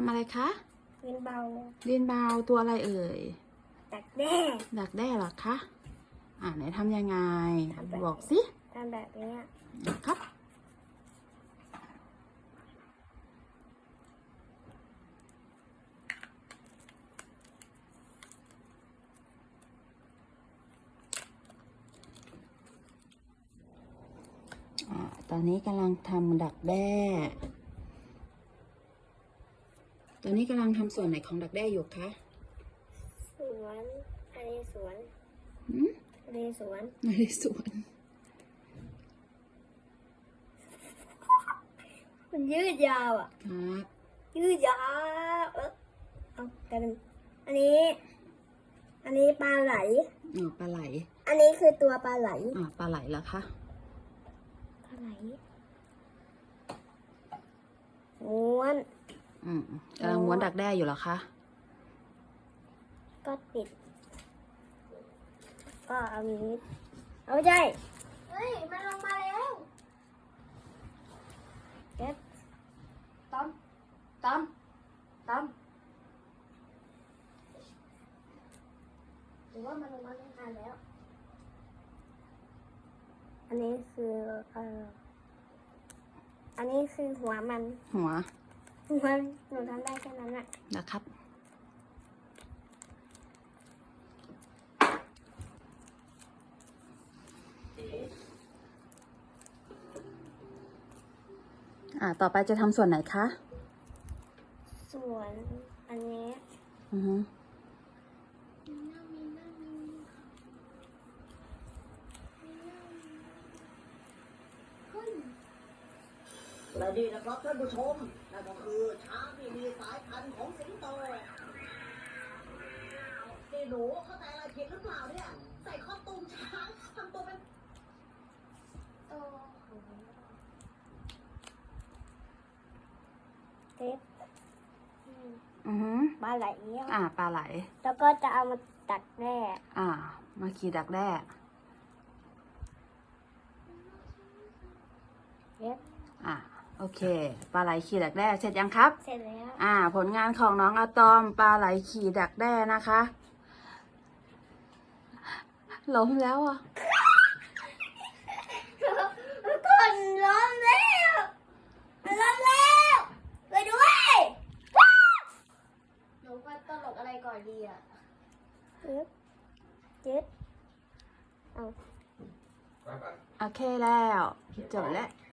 ำอะไรคะเป็นเบาเรียนบาวตัวอะไรเอ่ยตักแด้ดักแด้เหรอคะอ่าไหนทำยังไงทำแบบบอกสิทำแบบเนี้ยครับอ่าตอนนี้กำลังทำดักแด้ ตอนนี้กำลังทำส่วนไหนของดักแด้อยู่คะสวนอันนี้สวนอืมอันนี้สวนในสวน มันยืดยาวอะ ครับยืดยาวเออเอากลายเป็นอันนี้ อันนี้ปลาไหล อ๋อปลาไหล อันนี้คือตัวปลาไหล อ่าปลาไหลเหรอคะปลาไหลม้วน อืมกำลังม้วนดักแด้อยู่เหรอคะ ก็ปิด ก็เอาอย่างนี้เอาใจเฮ้ย มันลงมาแล้วเด็ดต้อมต้อมต้อมหรือว่ามันลงมาตั้งนานแล้ว อันนี้คือ เอ่อ อันนี้คือหัวมัน หัว หัวหนูทำได้แค่นั้นอะนะครับ อ่า ต่อไปจะทำส่วนไหนคะ ส่วนอันนี้ อือฮึ และนี่นะครับท่านผู้ชมนั่นก็คือช้างที่มีสายพันธุ์ของสิงโตนี่หนูเข้าใจอะไรผิดหรือเปล่าเนี่ย ใส่ข้อตูมช้างทำตัวเป็นโตเท็บอือฮึปลาไหลเนี่ยอ่าปลาไหล แล้วก็จะเอามาตัดแร่อ่า มาขี่ดักแด้เท็บอ่า โอเค ปลาไหลขี่ดักแด้เสร็จยังครับ เสร็จแล้ว อ่า ผลงานของน้องอะตอม ปลาไหลขี่ดักแด้นะคะล้มแล้วอะคนล้มแล้วมันล้มแล้วไปด้วยหนูว่าตลกอะไรก่อนดีอะเจ็ดเจ็ดเอาโอเคแล้ว จบแล้ว